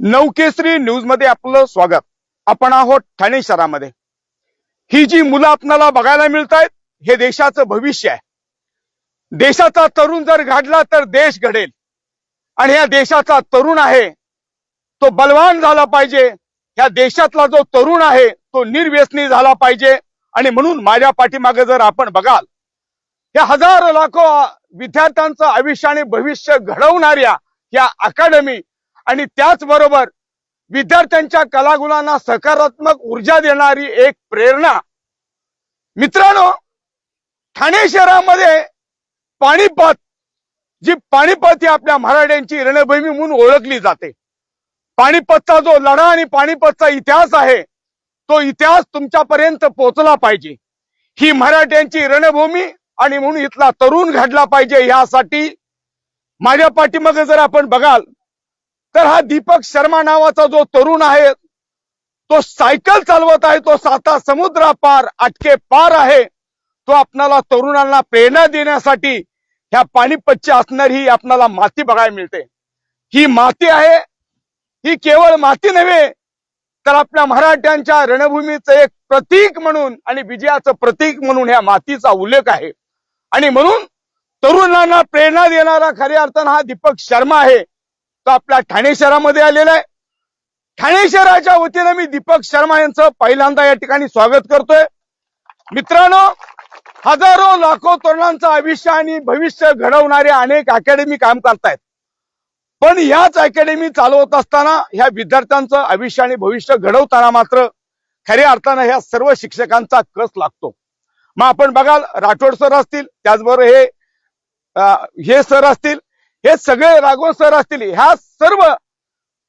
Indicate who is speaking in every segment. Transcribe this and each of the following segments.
Speaker 1: नवकेसरी न्यूजमध्ये आपलं स्वागत. आपण आहोत ठाणे शहरामध्ये. ही जी मुलं आपल्याला बघायला मिळत आहेत हे देशाचं भविष्य आहे. देशाचा तरुण जर घडला तर देश घडेल. आणि या देशाचा तरुण आहे तो बलवान झाला पाहिजे. या देशातला जो तरुण आहे तो निर्व्यसनी झाला पाहिजे. आणि म्हणून माझ्या पाठीमागे जर आपण बघाल या हजारो लाखो विद्यार्थ्यांचं आयुष्य आणि भविष्य घडवणाऱ्या या अकादमी आणि त्याचबरोबर विद्यार्थ्यांच्या कलागुणांना सकारात्मक ऊर्जा देणारी एक प्रेरणा. मित्रांनो ठाणे शहरामध्ये पाणीपत जी पाणीपत ही आपल्या मराठ्यांची रणभूमी म्हणून ओळखली जाते. पाणीपतचा जो लढा आणि पाणीपतचा इतिहास आहे तो इतिहास तुमच्यापर्यंत पोहोचला पाहिजे. ही मराठ्यांची रणभूमी आणि म्हणून इथला तरुण घडला पाहिजे यासाठी माझ्या पाठीमागे जर आपण बघाल तर हा दीपक शर्मा नावाचा जो तरुण आहे तो सायकल चालवत आहे तो साता समुद्रा पार अटके पार आहे. तो आपणाला तरुणांना प्रेरणा देण्यासाठी ह्या पाणीपतची असणारी ही आपणाला माती बघायला मिळते. ही माती आहे ही केवळ माती नव्हे तर आपल्या मराठ्यांच्या रणभूमीचं एक प्रतीक म्हणून आणि विजयाचं प्रतीक म्हणून ह्या मातीचा उल्लेख आहे. आणि म्हणून तरुणांना प्रेरणा देणारा खऱ्या अर्थानं हा दीपक शर्मा आहे. तो आपल्या ठाणे शहरामध्ये आलेला आहे. ठाणे शहराच्या वतीनं मी दीपक शर्मा यांचं पहिल्यांदा या ठिकाणी स्वागत करतोय. मित्रांनो हजारो लाखो तरुणांचं आयुष्य आणि भविष्य घडवणारे अनेक अकॅडमी काम करतायत. पण याच अकॅडमी चालवत असताना ह्या विद्यार्थ्यांचं आयुष्य आणि भविष्य घडवताना मात्र खऱ्या अर्थानं ह्या सर्व शिक्षकांचा कस लागतो. मग आपण बघाल राठोड सर असतील त्याचबरोबर हे हे सर असतील हे सगळे राघव सर असतील ह्या सर्व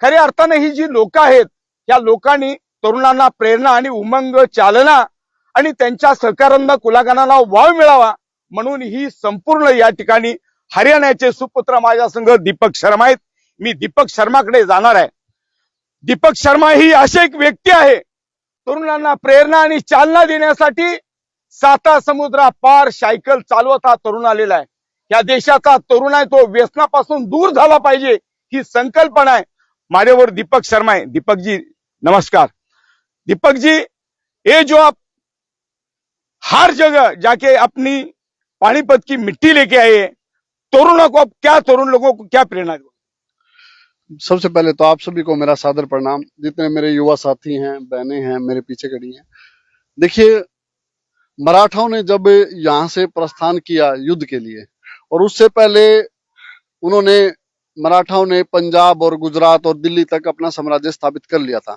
Speaker 1: खऱ्या अर्थाने ही जी लोक आहेत या लोकांनी तरुणांना प्रेरणा आणि उमंग चालना आणि त्यांच्या सहकारांना कुलागानाला वाव मिळावा म्हणून ही संपूर्ण या ठिकाणी हरियाणाचे सुपुत्र माझ्या संघ दीपक शर्मा आहेत. मी दीपक शर्माकडे जाणार आहे. दीपक शर्मा ही अशी एक व्यक्ती आहे तरुणांना प्रेरणा आणि चालना देण्यासाठी साता समुद्रा पार सायकल चालवत हा तरुण आलेला आहे. या देशाचा तरुण आहे तो व्यसनापासून दूर पाहिजे ही संकल्पना आहे. माझ्यावर दीपक शर्मा है दीपक जी नमस्कार. दीपक जी ये जो आप हर जगह जाके अपनी पानीपत की मिट्टी लेके आए हैं, तरुणों को आप क्या तरुण लोगों को क्या प्रेरणा दो?
Speaker 2: सबसे पहले तो आप सभी को मेरा सादर प्रणाम। जितने मेरे युवा साथी हैं बहने हैं मेरे पीछे खड़ी हैं। देखिए मराठाओं ने जब यहाँ से प्रस्थान किया युद्ध के लिए और उससे पहले उन्होंने मराठाओं ने पंजाब और गुजरात और दिल्ली तक अपना साम्राज्य स्थापित कर लिया था।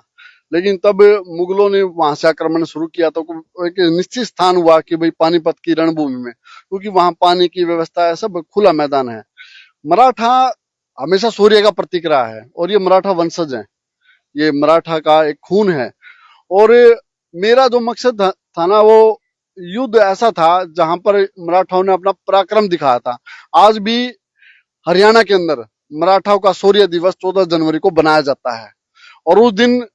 Speaker 2: लेकिन तब मुगलों ने वहाँ से आक्रमण शुरू किया तो एक निश्चित स्थान हुआ कि भाई पानीपत की रणभूमि में क्योंकि वहाँ पानी की व्यवस्था है सब खुला मैदान है। मराठा हमेशा सूर्य का प्रतीक रहा है और ये मराठा वंशज है। ये मराठा का एक खून है। और मेरा जो मकसद था, ना वो युद्ध ऐसा था जहाँ पर मराठाओं ने अपना पराक्रम दिखाया था। आज भी हरियाणा के अंदर मराठाओं का सूर्य दिवस 14 जनवरी को बनाया जाता है और उस दिन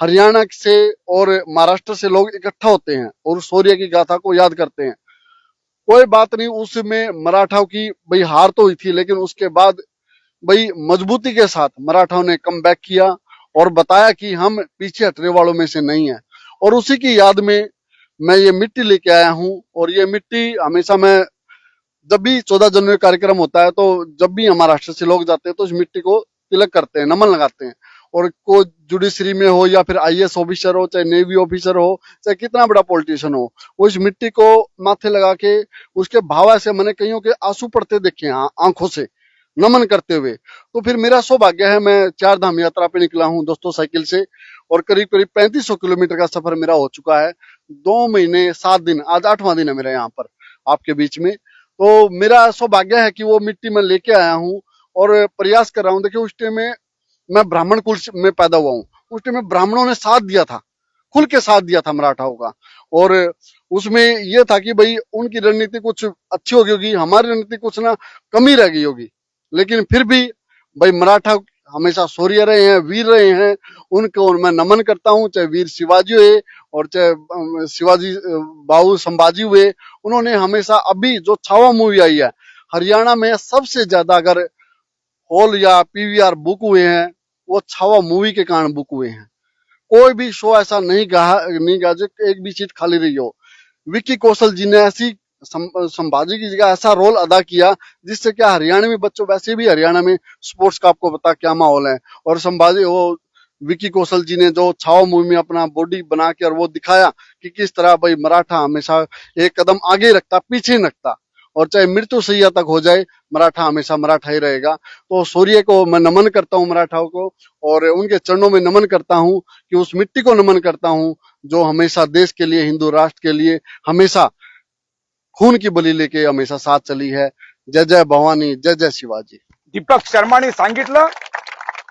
Speaker 2: हरियाणा से और महाराष्ट्र से लोग इकट्ठा होते हैं और सूर्य की गाथा को याद करते हैं। कोई बात नहीं, उसमें मराठाओं की भाई हार तो हुई थी, लेकिन उसके बाद भाई मजबूती के साथ मराठाओं ने कम किया और बताया कि हम पीछे हटने वालों में से नहीं है। और उसी की याद में मैं ये मिट्टी लेके आया हूँ और ये मिट्टी हमेशा मैं, जब भी चौदह जनवरी कार्यक्रम होता है तो जब भी हमारे राष्ट्र से लोग जाते हैं तो इस मिट्टी को तिलक करते हैं, नमन लगाते हैं। और को जुडिशरी में हो या फिर आईएएस ऑफिसर हो, चाहे नेवी ऑफिसर हो, चाहे कितना बड़ा पॉलिटिशियन हो, वो इस मिट्टी को माथे लगा के उसके भाव ऐसे मैंने कईयों के आँसू पड़ते देखे हैं, आँखों से, नमन करते हुए। तो फिर मेरा सौभाग्य है, मैं चार धाम यात्रा पे निकला हूँ दोस्तों साइकिल से और करीब करीब पैंतीस सौ किलोमीटर का सफ़र मेरा हो चुका है। दो महीने, सात दिन, आज आठवां दिन है मेरा यहाँ पर, आपके बीच में। तो मेरा सौभाग्य है कि वो मिट्टी में लेके आया हूँ और प्रयास कर रहा हूँ। देखिए, उस टाइम में मैं ब्राह्मण कुल में पैदा हुआ हूँ। उस टाइम में ब्राह्मणों ने साथ दिया था, खुल के साथ दिया था मराठाओं का और उसमें यह था कि भाई, उनकी रणनीति कुछ अच्छी होगी होगी, हमारी रणनीति कुछ ना कमी रह गई होगी। लेकिन फिर भी भाई, मराठा हमेशा शौर्य रहे हैं, वीर रहे हैं, उनको मैं नमन करता हूँ, चाहे वीर शिवाजी हुए और चाहे शिवाजी बाबू संभाजी हुए, उन्होंने हमेशा अभी जो छावा मूवी आई है, हरियाणा में सबसे ज़्यादा अगर हॉल या पीवीआर बुक हुए हैं, वो छावा मूवी के कारण बुक हुए हैं। कोई भी शो ऐसा नहीं गा नहीं गा जो एक भी सीट खाली रही हो। विक्की कौशल जी ने ऐसी संभाजी की जगह ऐसा रोल अदा किया, जिससे क्या हरियाणवी बच्चों, वैसे भी हरियाणा में स्पोर्ट्स का आपको पता क्या माहौल है। और संभाजी, वो विक्की कौशल जी ने जो छावा मूवी में अपना बॉडी बना के और वो दिखाया कि किस तरह भाई मराठा हमेशा एक कदम आगे रखता, पीछे रखता और चाहे मृत्यु सैया तक हो जाए, मराठा हमेशा मराठा ही रहेगा। तो सूर्य को मैं नमन करता हूँ मराठाओं को और उनके चरणों में नमन करता हूँ कि उस मिट्टी को नमन करता हूँ जो हमेशा देश के लिए, हिंदू राष्ट्र के लिए हमेशा खून की बलि लेके हमेशा साथ चली है। जय जय भवानी, जय जय शिवाजी।
Speaker 1: दीपक शर्माने सांगितलं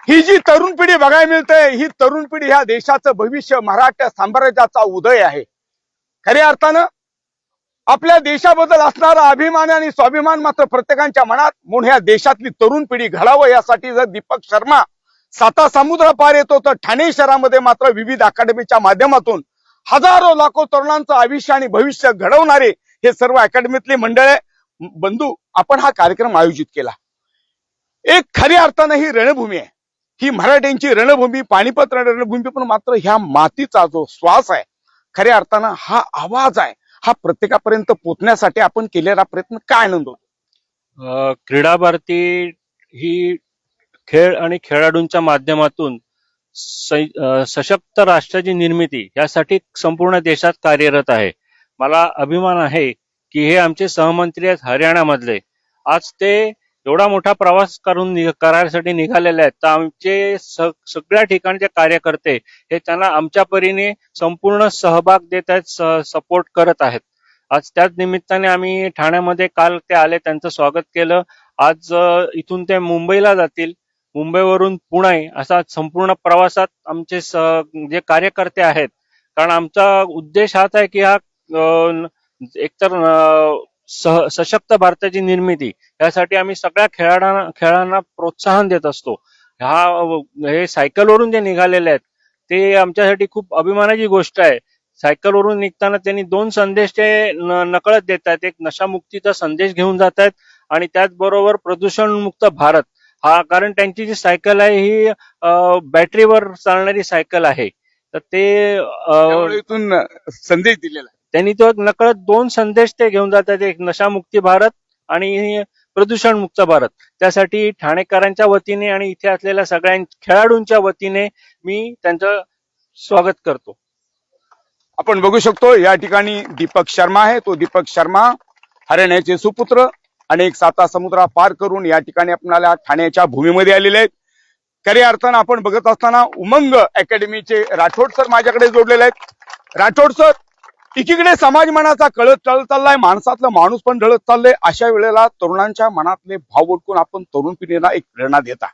Speaker 1: ही जी तरुण पिढी बघायला मिळते ही तरुण पिढी ह्या देशाचं भविष्य मराठा साम्राज्याचा उदय आहे. खऱ्या अर्थानं आपल्या देशाबद्दल असणारा अभिमान आणि स्वाभिमान मात्र प्रत्येकाच्या मनात. म्हणून ह्या देशातली तरुण पिढी घडावं यासाठी जर दीपक शर्मा साता समुद्र पार येतो तर ठाणे शहरामध्ये मात्र विविध अकॅडमीच्या माध्यमातून हजारो लाखो तरुणांचं आयुष्य आणि भविष्य घडवणारे हे सर्व अकॅडमीतले मंडळ बंधू आपण हा कार्यक्रम आयोजित केला. एक खऱ्या अर्थानं ही रणभूमी आहे. ही मराठ्यांची रणभूमी पाणीपत रणभूमी पण मात्र ह्या मातीचा जो श्वास आहे खऱ्या अर्थानं हा आवाज आहे हा प्रत्येकापर्यंत पोचण्यासाठी आपण केलेला प्रयत्न काय आनंद होतो?
Speaker 3: क्रीडा भारती ही खेळ आणि खेळाडूंच्या माध्यमातून सशक्त राष्ट्राची निर्मिती यासाठी संपूर्ण देशात कार्यरत आहे. मला अभिमान आहे की हे आमचे सहमंत्री आहेत हरियाणामधले. आज ते एवढा मोठा प्रवास करून करायसाठी निघालेले आहेत. तर आमचे सगळ्या ठिकाणचे कार्यकर्ते हे त्यांना आमच्या परीने संपूर्ण सहभाग देत आहेत सपोर्ट करत आहेत. आज त्याच निमित्ताने आम्ही ठाण्यामध्ये काल ते आले त्यांचं स्वागत केलं. आज इथून ते मुंबईला जातील. मुंबईवरून पुणे असा संपूर्ण प्रवासात आमचे जे कार्यकर्ते आहेत. कारण आमचा उद्देश हाच आहे की हा एकतर सशक्त भारताची निर्मिती. यासाठी आम्ही सगळ्या खेळाडूंना खेळांना प्रोत्साहन देत असतो. हा हे सायकलवरून जे निघालेले आहेत ते आमच्यासाठी खूप अभिमानाची गोष्ट आहे. सायकलवरून निघताना त्यांनी दोन संदेश ते नकळत देत आहेत. एक नशामुक्तीचा संदेश घेऊन जात आहेत आणि त्याचबरोबर प्रदूषणमुक्त भारत. हा कारण त्यांची जी सायकल आहे ही बॅटरीवर चालणारी सायकल आहे. तर ते
Speaker 1: इथून संदेश दिलेला आहे.
Speaker 3: त्यांनी तो एक नकळत दोन संदेश ते घेऊन जातात. एक नशामुक्ती भारत आणि प्रदूषण मुक्त भारत. त्यासाठी ठाणेकरांच्या वतीने आणि इथे असलेल्या सगळ्या खेळाडूंच्या वतीने मी त्यांचं स्वागत करतो.
Speaker 1: आपण बघू शकतो या ठिकाणी दीपक शर्मा आहे. तो दीपक शर्मा हरियाणाचे सुपुत्र अनेक साता समुद्रा पार करून या ठिकाणी आपणाला ठाण्याच्या भूमीमध्ये आलेले आहेत. खऱ्या अर्थानं आपण बघत असताना उमंग अकॅडमीचे राठोड सर माझ्याकडे जोडलेले आहेत. राठोड सर एकीकडे समाज मनाचा कळत टळत चाललाय माणसातलं माणूस पण ढळत चाललंय. अशा वेळेला तरुणांच्या मनातले भाव ओळखून आपण तरुण पिढीला एक प्रेरणा देता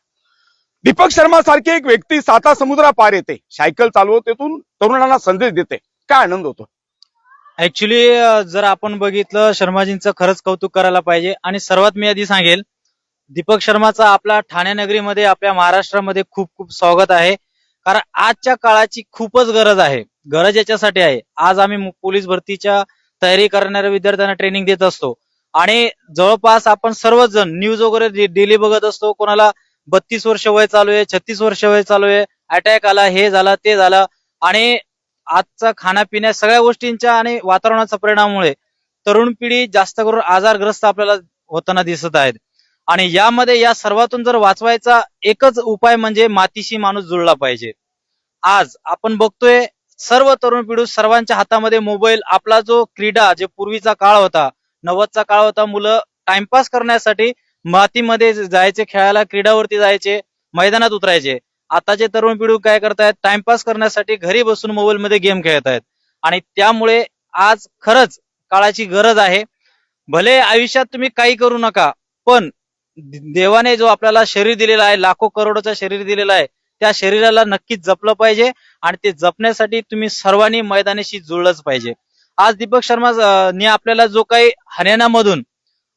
Speaker 1: दीपक शर्मा सारखी एक व्यक्ती साता समुद्रा पार येते. सायकल चालवत येथून तरुणांना संदेश देते. काय आनंद होतो?
Speaker 4: ऍक्च्युली जर आपण बघितलं शर्माजींचं खरंच कौतुक करायला पाहिजे. आणि सर्वात मी आधी सांगेल दीपक शर्माचा आपला ठाणे नगरीमध्ये आपल्या महाराष्ट्रामध्ये खूप खूप स्वागत आहे. कारण आजच्या काळाची खूपच गरज आहे. गरज याच्यासाठी आहे. आज आम्ही पोलीस भरतीच्या तयारी करणाऱ्या विद्यार्थ्यांना ट्रेनिंग देत असतो. आणि जवळपास आपण सर्वच जण न्यूज वगैरे डेली बघत असतो. कोणाला बत्तीस वर्ष वय चालू आहे छत्तीस वर्ष वय चालू आहे अटॅक आला हे झालं ते झालं. आणि आजचा खाण्यापिण्या सगळ्या गोष्टींच्या आणि वातावरणाच्या परिणामामुळे तरुण पिढी जास्त करून आजारग्रस्त आपल्याला होताना दिसत आहेत. आणि यामध्ये या सर्वातून जर वाचवायचा एकच उपाय म्हणजे मातीशी माणूस जुळला पाहिजे. आज आपण बघतोय सर्व तरुण पिढी सर्वांच्या हातामध्ये मोबाईल आपला जो क्रीडा जे पूर्वीचा काळ होता नव्वदचा काळ होता मुलं टाइमपास करण्यासाठी मातीमध्ये जायचे खेळायला क्रीडावरती जायचे मैदानात उतरायचे. आताचे तरुण पिढी काय करतायत टाइमपास करण्यासाठी घरी बसून मोबाईल मध्ये गेम खेळत आहेत आणि त्यामुळे आज खरंच काळाची गरज आहे. भले आयुष्यात तुम्ही काही करू नका पण देवाने जो आपल्याला शरीर दिलेला आहे लाखो करोडचं शरीर दिलेलं आहे त्या शरीराला नक्कीच जपलं पाहिजे. आणि ते जपण्यासाठी तुम्ही सर्वांनी मैदानाशी जुळलंच पाहिजे. आज दीपक शर्मा ने आपल्याला जो काही हरियाणामधून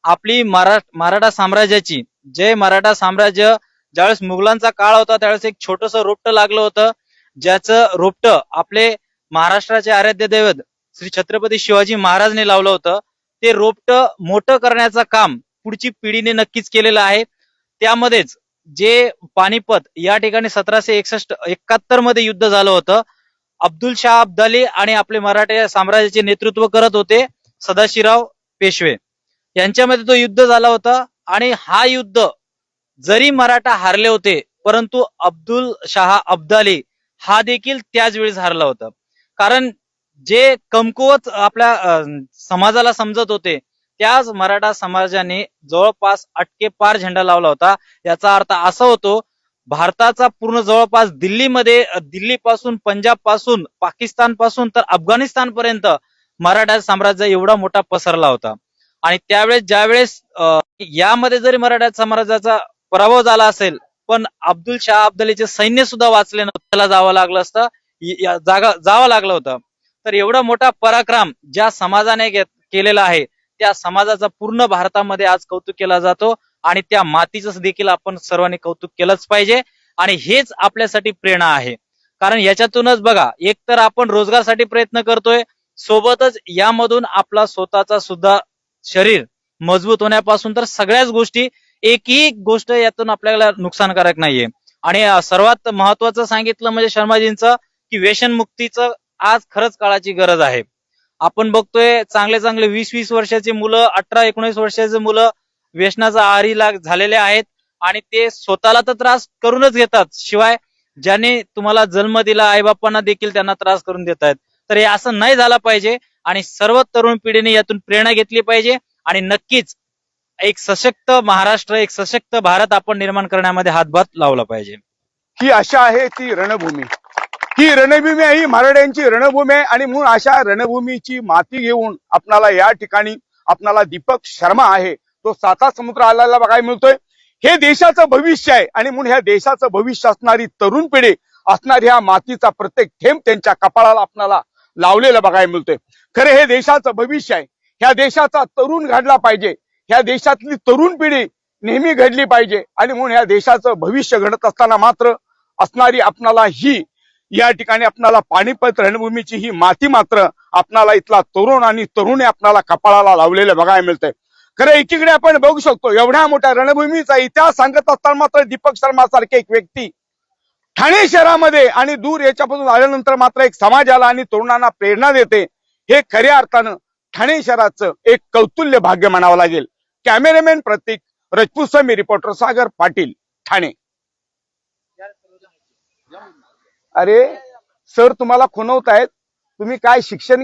Speaker 4: आपली मरा मराठा साम्राज्याची जय मराठा साम्राज्य ज्यावेळेस मुघलांचा काळ होता त्यावेळेस एक छोटस रोपट लागलं होतं. ज्याचं रोपट आपले महाराष्ट्राचे आराध्य दैवत श्री छत्रपती शिवाजी महाराजने लावलं होतं. ते रोपट मोठं करण्याचं काम पुढची पिढीने नक्कीच केलेलं आहे. त्यामध्येच जे पानिपत या ठिकाणी सतराशे एकसष्ट एकाहत्तरमध्ये युद्ध झालं होतं अब्दुल शाह अब्दाली आणि आपले मराठा साम्राज्याचे नेतृत्व करत होते सदाशिवराव पेशवे. यांच्यामध्ये तो युद्ध झाला होता आणि हा युद्ध जरी मराठा हारले होते परंतु अब्दुल शाह अब्दाली हा देखील त्याच वेळेस हारला होता. कारण जे कमकुवत आपल्या समाजाला समजत होते त्याच मराठा समाजाने जवळपास अटके पार झेंडा लावला होता. याचा अर्थ असा होतो भारताचा पूर्ण जवळपास दिल्लीमध्ये दिल्लीपासून पंजाबपासून पाकिस्तानपासून तर अफगाणिस्तान पर्यंत मराठा साम्राज्य एवढा मोठा पसरला होता. आणि त्यावेळेस ज्यावेळेस यामध्ये जरी मराठा साम्राज्याचा पराभव झाला असेल पण अब्दुल शाह अब्दलीचे सैन्य सुद्धा वाचले नव्हते. त्याला जावं लागलं असतं जागा जावं लागलं होतं. तर एवढा मोठा पराक्रम ज्या समाजाने केलेला आहे त्या समाजाचा पूर्ण भारतामध्ये आज कौतुक केला जातो आणि त्या मातीचं देखील आपण सर्वांनी कौतुक केलंच पाहिजे. आणि हेच आपल्यासाठी प्रेरणा आहे. कारण याच्यातूनच बघा एक तर आपण रोजगारसाठी प्रयत्न करतोय. सोबतच यामधून आपला स्वतःचा सुद्धा शरीर मजबूत होण्यापासून तर सगळ्याच गोष्टी एकही गोष्ट यातून आपल्याला नुकसानकारक नाहीये. आणि सर्वात महत्वाचं सांगितलं म्हणजे शर्माजींचं की व्यसनमुक्तीचं आज खरंच काळाची गरज आहे. आपण बघतोय चांगले चांगले वीस वीस वर्षाची मुलं अठरा एकोणीस वर्षाची मुलं व्यसनाचा आहारी लाग झालेले आहेत. आणि ते स्वतःला तर त्रास करूनच घेतात. शिवाय ज्याने तुम्हाला जन्म दिला आईबापांना देखील त्यांना त्रास करून देत आहेत. तर हे असं नाही झालं पाहिजे. आणि सर्व तरुण पिढीने यातून प्रेरणा घेतली पाहिजे. आणि नक्कीच एक सशक्त महाराष्ट्र एक सशक्त भारत आपण निर्माण करण्यामध्ये हातभार लावला पाहिजे.
Speaker 1: ही अशा आहे ती रणभूमी. ही रणभूमी आहे ही मराठ्यांची रणभूमी आहे आणि म्हणून अशा रणभूमीची माती घेऊन आपणाला या ठिकाणी आपणाला दीपक शर्मा आहे. तो साता समुद्र आलेला बघायला मिळतोय. हे देशाचं भविष्य आहे आणि म्हणून ह्या देशाचं भविष्य असणारी तरुण पिढी असणारी ह्या मातीचा प्रत्येक थेंब त्यांच्या कपाळाला आपणाला लावलेलं बघायला मिळतोय. खरे हे देशाचं भविष्य आहे. ह्या देशाचा तरुण घडला पाहिजे. ह्या देशातली तरुण पिढी नेहमी घडली पाहिजे आणि म्हणून ह्या देशाचं भविष्य घडत असताना मात्र असणारी आपणाला ही या ठिकाणी आपणाला पाणीपत रणभूमीची ही माती मात्र आपणाला इथला तरुण आणि तरुणी आपणाला कपाळाला लावलेलं बघायला मिळतंय. खरं एकीकडे आपण बघू शकतो एवढ्या मोठ्या रणभूमीचा इतिहास सांगत असताना मात्र दीपक शर्मा सारखे एक व्यक्ती ठाणे शहरामध्ये आणि दूर याच्यापासून आल्यानंतर मात्र एक समाजाला आणि तरुणांना प्रेरणा देते. हे खऱ्या अर्थानं ठाणे शहराचं एक कौतुल्य भाग्य म्हणावं लागेल. Cameraman Prateek Rajput Swami reporter Sagar Patil Thane. अरे सर तुम्हाला खुणवतायत तुम्ही काय शिक्षण